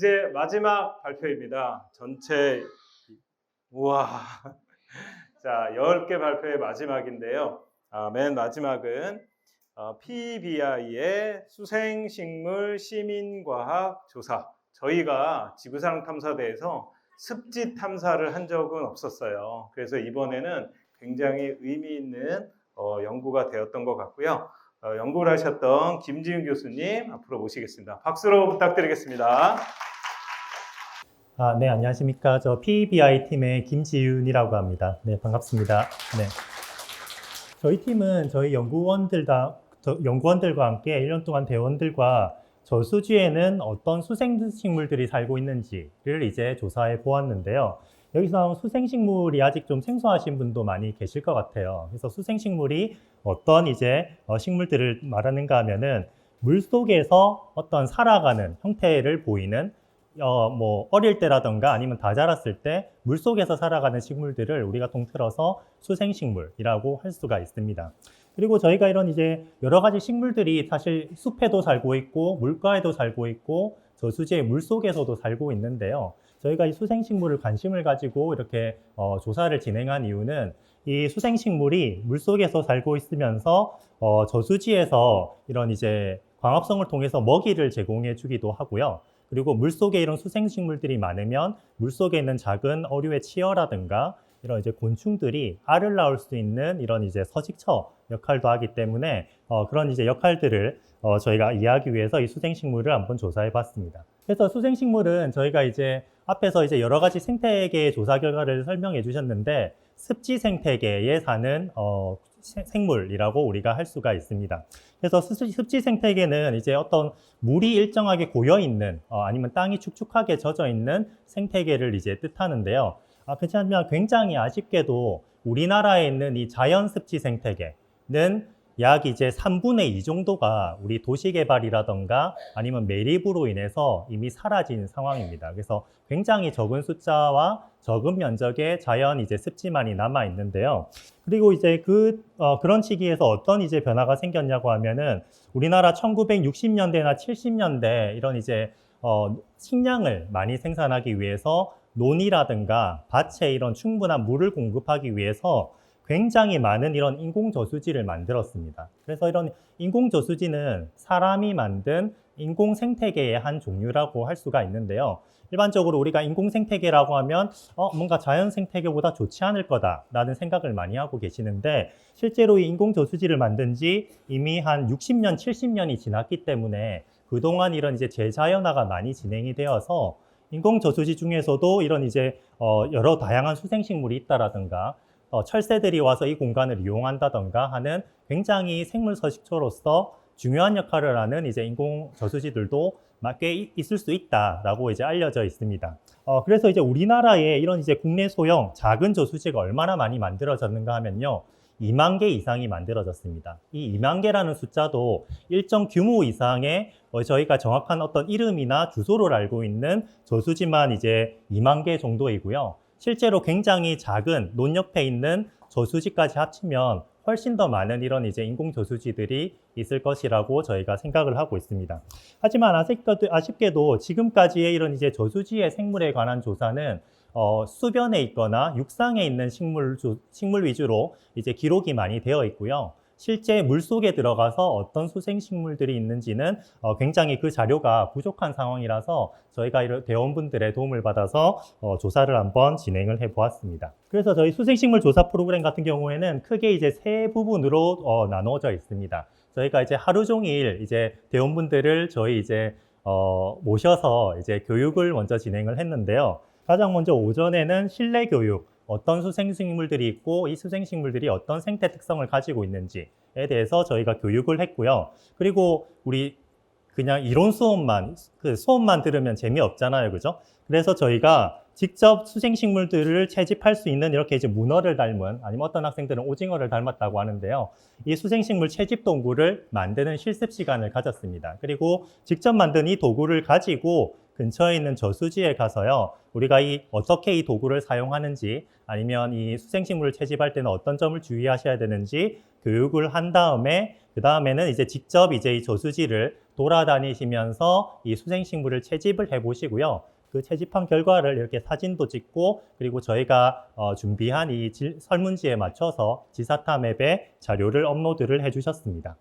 이제 마지막 발표입니다. 전체 우와. 자, 10개 발표의 마지막인데요. 아, 맨 마지막은 어, PBI의 수생식물 시민과학 조사. 저희가 지구상 탐사대에서 습지 탐사를 한 적은 없었어요. 그래서 이번에는 굉장히 의미 있는 어, 연구가 되었던 것 같고요. 어, 연구를 하셨던 김지윤 교수님 앞으로 모시겠습니다. 박수로 부탁드리겠습니다. 아, 네, 안녕하십니까. 저 PBI 팀의 김지윤이라고 합니다. 네, 반갑습니다. 네. 저희 팀은 저희 연구원들과, 저- 연구원들과 함께 1년 동안 대원들과 저수지에는 어떤 수생식물들이 살고 있는지를 이제 조사해 보았는데요. 여기서 수생식물이 아직 좀 생소하신 분도 많이 계실 것 같아요. 그래서 수생식물이 어떤 이제 어, 식물들을 말하는가 하면은 물 속에서 어떤 살아가는 형태를 보이는 어, 뭐, 어릴 때라던가 아니면 다 자랐을 때 물속에서 살아가는 식물들을 우리가 통틀어서 수생식물이라고 할 수가 있습니다. 그리고 저희가 이런 이제 여러 가지 식물들이 사실 숲에도 살고 있고 물가에도 살고 있고 저수지의 물 속에서도 살고 있는데요. 저희가 이 수생식물을 관심을 가지고 이렇게 어, 조사를 진행한 이유는 이 수생식물이 물 속에서 살고 있으면서 어, 저수지에서 이런 이제 광합성을 통해서 먹이를 제공해 주기도 하고요. 그리고 물속에 이런 수생식물들이 많으면 물속에 있는 작은 어류의 치어라든가 이런 이제 곤충들이 알을 낳을 수 있는 이런 이제 서식처 역할도 하기 때문에 어, 그런 이제 역할들을 어, 저희가 이해하기 위해서 이 수생식물을 한번 조사해 봤습니다. 그래서 수생식물은 저희가 이제 앞에서 이제 여러 가지 생태계 조사 결과를 설명해 주셨는데 습지 생태계에 사는 어, 세- 생물이라고 우리가 할 수가 있습니다. 그래서 습- 습지 생태계는 이제 어떤 물이 일정하게 고여 있는 어, 아니면 땅이 축축하게 젖어 있는 생태계를 이제 뜻하는데요. 아, 그렇지만 굉장히 아쉽게도 우리나라에 있는 이 자연 습지 생태계는 약 이제 3분의 2 정도가 우리 도시 개발이라던가 아니면 매립으로 인해서 이미 사라진 상황입니다. 그래서 굉장히 적은 숫자와 적은 면적의 자연 이제 습지만이 남아 있는데요. 그리고 이제 그 어, 그런 시기에서 어떤 이제 변화가 생겼냐고 하면은 우리나라 1960년대나 70년대 이런 이제 어, 식량을 많이 생산하기 위해서 논이라든가 밭에 이런 충분한 물을 공급하기 위해서 굉장히 많은 이런 인공 저수지를 만들었습니다. 그래서 이런 인공 저수지는 사람이 만든 인공 생태계의 한 종류라고 할 수가 있는데요. 일반적으로 우리가 인공 생태계라고 하면 어, 뭔가 자연 생태계보다 좋지 않을 거다라는 생각을 많이 하고 계시는데 실제로 이 인공 저수지를 만든 지 이미 한 60년, 70년이 지났기 때문에 그동안 이런 이제 재자연화가 많이 진행이 되어서 인공 저수지 중에서도 이런 이제 어, 여러 다양한 수생식물이 있다라든가 어, 철새들이 와서 이 공간을 이용한다던가 하는 굉장히 생물 서식처로서 중요한 역할을 하는 이제 인공 저수지들도 마- 꽤 이- 있을 수 있다라고 이제 알려져 있습니다. 어, 그래서 이제 우리나라에 이런 이제 국내 소형 작은 저수지가 얼마나 많이 만들어졌는가 하면요. 2만 개 이상이 만들어졌습니다. 이 2만 개라는 숫자도 일정 규모 이상의 어, 저희가 정확한 어떤 이름이나 주소를 알고 있는 저수지만 이제 2만 개 정도이고요. 실제로 굉장히 작은 논 옆에 있는 저수지까지 합치면 훨씬 더 많은 이런 이제 인공 저수지들이 있을 것이라고 저희가 생각을 하고 있습니다. 하지만 아쉽게도, 지금까지의 이런 이제 저수지의 생물에 관한 조사는 어, 수변에 있거나 육상에 있는 식물, 조- 식물 위주로 이제 기록이 많이 되어 있고요. 실제 물 속에 들어가서 어떤 수생식물들이 있는지는 어, 굉장히 그 자료가 부족한 상황이라서 저희가 이런 대원분들의 도움을 받아서 어, 조사를 한번 진행을 해 보았습니다. 그래서 저희 수생식물 조사 프로그램 같은 경우에는 크게 이제 세 부분으로 어, 나누어져 있습니다. 저희가 이제 하루 종일 이제 대원분들을 저희 이제 어, 모셔서 이제 교육을 먼저 진행을 했는데요. 가장 먼저 오전에는 실내 교육, 어떤 수생식물들이 있고 이 수생식물들이 어떤 생태 특성을 가지고 있는지에 대해서 저희가 교육을 했고요. 그리고 우리 그냥 이론 수업만 그 수업만 들으면 재미없잖아요. 그죠? 그래서 저희가 직접 수생식물들을 채집할 수 있는 이렇게 이제 문어를 닮은 아니면 어떤 학생들은 오징어를 닮았다고 하는데요. 이 수생식물 채집 도구를 만드는 실습 시간을 가졌습니다. 그리고 직접 만든 이 도구를 가지고 근처에 있는 저수지에 가서요. 우리가 이 어떻게 이 도구를 사용하는지 아니면 이 수생식물을 채집할 때는 어떤 점을 주의하셔야 되는지 교육을 한 다음에 그 다음에는 이제 직접 이제 이 저수지를 돌아다니시면서 이 수생식물을 채집을 해보시고요. 그 채집한 결과를 이렇게 사진도 찍고 그리고 저희가 어, 준비한 이 질- 설문지에 맞춰서 지사타 맵에 자료를 업로드를 해주셨습니다.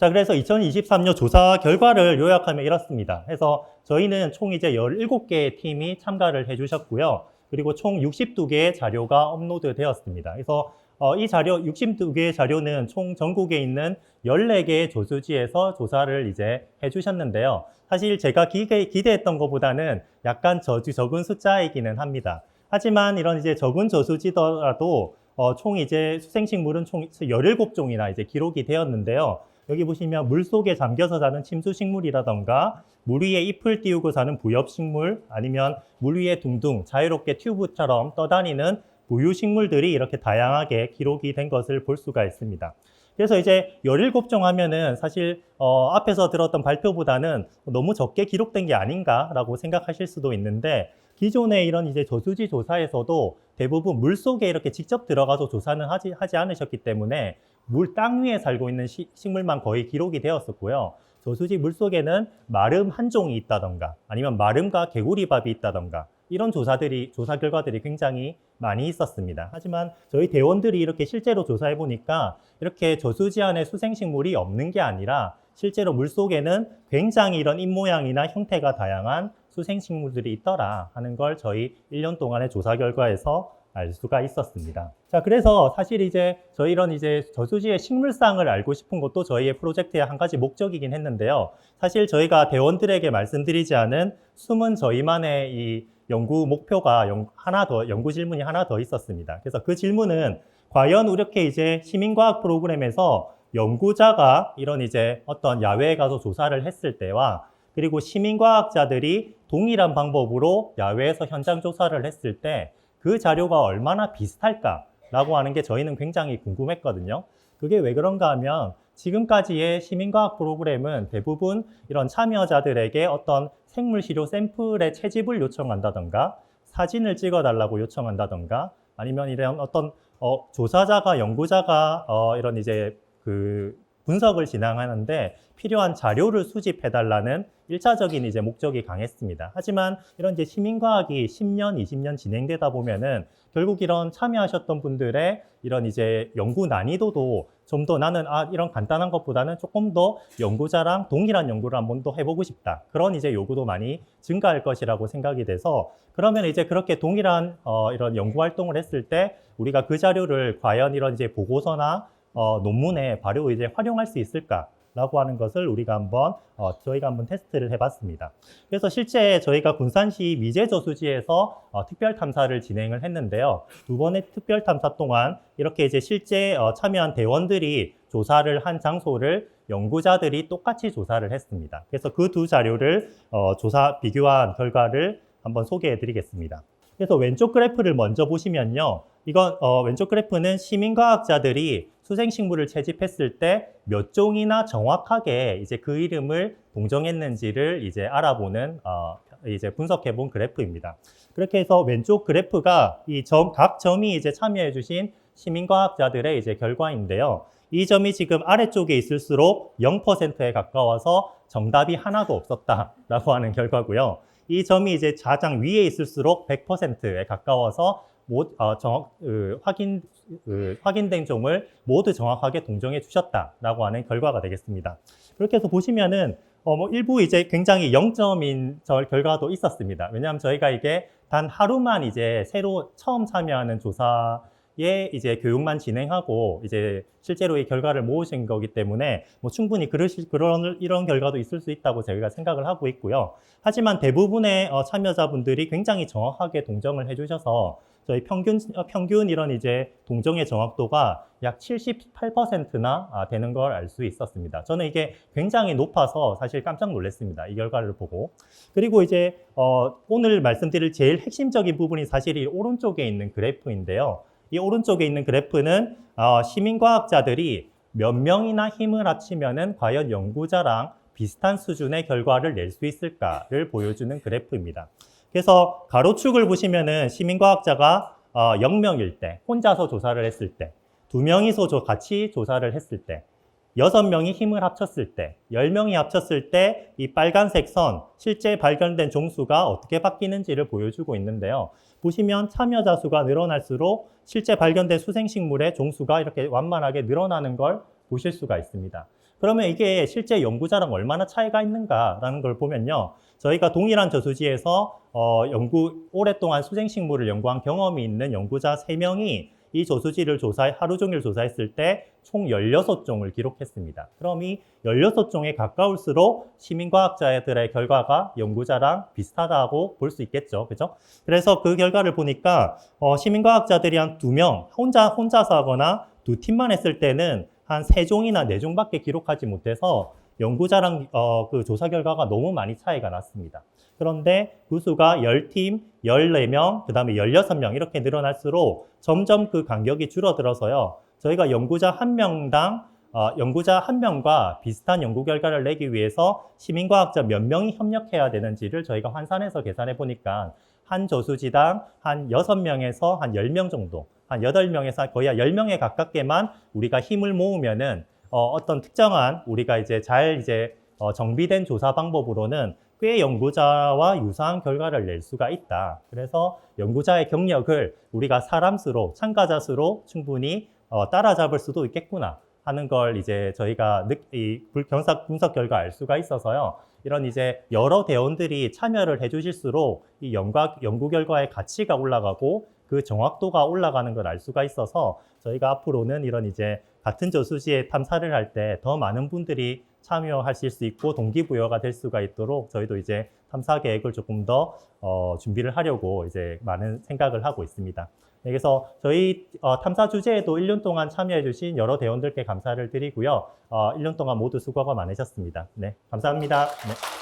자, 그래서 2023년 조사 결과를 요약하면 이렇습니다. 해서 저희는 총 이제 17개의 팀이 참가를 해주셨고요. 그리고 총 62개의 자료가 업로드 되었습니다. 그래서 어, 이 자료, 62개의 자료는 총 전국에 있는 14개의 조수지에서 조사를 이제 해주셨는데요. 사실 제가 기대, 기대했던 것보다는 약간 저, 적은 숫자이기는 합니다. 하지만 이런 이제 적은 저수지더라도 어, 총 이제 수생식물은 총 17종이나 이제 기록이 되었는데요. 여기 보시면 물 속에 잠겨서 사는 침수식물이라던가 물 위에 잎을 띄우고 사는 부엽식물 아니면 물 위에 둥둥 자유롭게 튜브처럼 떠다니는 부유식물들이 이렇게 다양하게 기록이 된 것을 볼 수가 있습니다. 그래서 이제 17종 하면은 사실 어, 앞에서 들었던 발표보다는 너무 적게 기록된 게 아닌가라고 생각하실 수도 있는데 기존의 이런 이제 저수지 조사에서도 대부분 물 속에 이렇게 직접 들어가서 조사는 하지, 하지 않으셨기 때문에 물 땅 위에 살고 있는 시- 식물만 거의 기록이 되었었고요. 저수지 물 속에는 마름 한 종이 있다던가 아니면 마름과 개구리밥이 있다던가 이런 조사들이 조사 결과들이 굉장히 많이 있었습니다. 하지만 저희 대원들이 이렇게 실제로 조사해 보니까 이렇게 저수지 안에 수생식물이 없는 게 아니라 실제로 물 속에는 굉장히 이런 입 모양이나 형태가 다양한 수생식물들이 있더라 하는 걸 저희 1년 동안의 조사 결과에서 알 수가 있었습니다. 자, 그래서 사실 이제 저희 이런 이제 저수지의 식물상을 알고 싶은 것도 저희의 프로젝트의 한 가지 목적이긴 했는데요. 사실 저희가 대원들에게 말씀드리지 않은 숨은 저희만의 이 연구 목표가 연- 하나 더, 연구 질문이 하나 더 있었습니다. 그래서 그 질문은 과연 이렇게 이제 시민과학 프로그램에서 연구자가 이런 이제 어떤 야외에 가서 조사를 했을 때와 그리고 시민과학자들이 동일한 방법으로 야외에서 현장 조사를 했을 때 그 자료가 얼마나 비슷할까라고 하는 게 저희는 굉장히 궁금했거든요. 그게 왜 그런가 하면 지금까지의 시민과학 프로그램은 대부분 이런 참여자들에게 어떤 생물 시료 샘플의 채집을 요청한다던가 사진을 찍어달라고 요청한다던가 아니면 이런 어떤 어, 조사자가 연구자가 어, 이런 이제 그 분석을 진행하는데 필요한 자료를 수집해달라는 일차적인 이제 목적이 강했습니다. 하지만 이런 이제 시민과학이 10년, 20년 진행되다 보면은 결국 이런 참여하셨던 분들의 이런 이제 연구 난이도도 좀 더 나는 아 이런 간단한 것보다는 조금 더 연구자랑 동일한 연구를 한번 더 해보고 싶다. 그런 이제 요구도 많이 증가할 것이라고 생각이 돼서 그러면 이제 그렇게 동일한 어, 이런 연구 활동을 했을 때 우리가 그 자료를 과연 이런 이제 보고서나 어, 논문에 바로 이제 활용할 수 있을까 라고 하는 것을 우리가 한번 어, 저희가 한번 테스트를 해봤습니다. 그래서 실제 저희가 군산시 미제저수지에서 어, 특별 탐사를 진행을 했는데요. 두 번의 특별 탐사 동안 이렇게 이제 실제 어, 참여한 대원들이 조사를 한 장소를 연구자들이 똑같이 조사를 했습니다. 그래서 그 두 자료를 어, 조사 비교한 결과를 한번 소개해 드리겠습니다. 그래서 왼쪽 그래프를 먼저 보시면요. 이건 어, 왼쪽 그래프는 시민과학자들이 수생식물을 채집했을 때 몇 종이나 정확하게 이제 그 이름을 동정했는지를 이제 알아보는 어, 이제 분석해 본 그래프입니다. 그렇게 해서 왼쪽 그래프가 이 점 각 점이 이제 참여해 주신 시민과학자들의 이제 결과인데요. 이 점이 지금 아래쪽에 있을수록 0%에 가까워서 정답이 하나도 없었다라고 하는 결과고요. 이 점이 이제 가장 위에 있을수록 100%에 가까워서 모, 어, 정확, 으, 확인, 으, 확인된 종을 모두 정확하게 동정해 주셨다라고 하는 결과가 되겠습니다. 그렇게 해서 보시면은 어, 뭐 일부 이제 굉장히 0점인 저 결과도 있었습니다. 왜냐하면 저희가 이게 단 하루만 이제 새로 처음 참여하는 조사에 이제 교육만 진행하고 이제 실제로 이 결과를 모으신 거기 때문에 뭐 충분히 그러실 그런 이런 결과도 있을 수 있다고 저희가 생각을 하고 있고요. 하지만 대부분의 어, 참여자분들이 굉장히 정확하게 동정을 해주셔서 저희 평균 어, 평균 이런 이제 동정의 정확도가 약 78%나 아, 되는 걸 알 수 있었습니다. 저는 이게 굉장히 높아서 사실 깜짝 놀랐습니다. 이 결과를 보고. 그리고 이제 어, 오늘 말씀드릴 제일 핵심적인 부분이 사실 이 오른쪽에 있는 그래프인데요. 이 오른쪽에 있는 그래프는 어, 시민과학자들이 몇 명이나 힘을 합치면은 과연 연구자랑 비슷한 수준의 결과를 낼 수 있을까를 보여주는 그래프입니다. 그래서 가로축을 보시면은 시민과학자가 어, 0명일 때, 혼자서 조사를 했을 때, 두 명이서 조- 같이 조사를 했을 때, 6명이 힘을 합쳤을 때, 10명이 합쳤을 때 이 빨간색 선, 실제 발견된 종수가 어떻게 바뀌는지를 보여주고 있는데요. 보시면 참여자 수가 늘어날수록 실제 발견된 수생식물의 종수가 이렇게 완만하게 늘어나는 걸 보실 수가 있습니다. 그러면 이게 실제 연구자랑 얼마나 차이가 있는가라는 걸 보면요. 저희가 동일한 저수지에서 어, 연구, 오랫동안 수생 식물을 연구한 경험이 있는 연구자 3명이 이 저수지를 조사, 하루 종일 조사했을 때 총 16종을 기록했습니다. 그럼 이 16종에 가까울수록 시민 과학자들의 결과가 연구자랑 비슷하다고 볼 수 있겠죠. 그죠? 그래서 그 결과를 보니까 어, 시민 과학자들이 한 두 명, 혼자, 혼자서 하거나 두 팀만 했을 때는 한 세 종이나 네 종밖에 기록하지 못해서 연구자랑 어, 그 조사 결과가 너무 많이 차이가 났습니다. 그런데 그 수가 10팀, 14명, 그 다음에 16명 이렇게 늘어날수록 점점 그 간격이 줄어들어서요. 저희가 연구자 한 명당 어, 연구자 한 명과 비슷한 연구 결과를 내기 위해서 시민과학자 몇 명이 협력해야 되는지를 저희가 환산해서 계산해 보니까 한 저수지당 한 6명에서 한 10명 정도, 한 8명에서 거의 한 10명에 가깝게만 우리가 힘을 모으면은 어, 어떤 특정한 우리가 이제 잘 이제 어, 정비된 조사 방법으로는 꽤 연구자와 유사한 결과를 낼 수가 있다. 그래서 연구자의 경력을 우리가 사람 수로, 참가자 수로 충분히 어, 따라잡을 수도 있겠구나 하는 걸 이제 저희가 느, 이 불- 경사 분석 결과 알 수가 있어서요. 이런 이제 여러 대원들이 참여를 해주실수록 이 연구, 연구 결과의 가치가 올라가고 그 정확도가 올라가는 걸 알 수가 있어서 저희가 앞으로는 이런 이제 같은 저수지에 탐사를 할 때 더 많은 분들이 참여하실 수 있고 동기부여가 될 수가 있도록 저희도 이제 탐사 계획을 조금 더 어, 준비를 하려고 이제 많은 생각을 하고 있습니다. 네, 그래서 저희 어, 탐사 주제에도 1년 동안 참여해 주신 여러 대원들께 감사를 드리고요. 어, 1년 동안 모두 수고가 많으셨습니다. 네, 감사합니다. 네.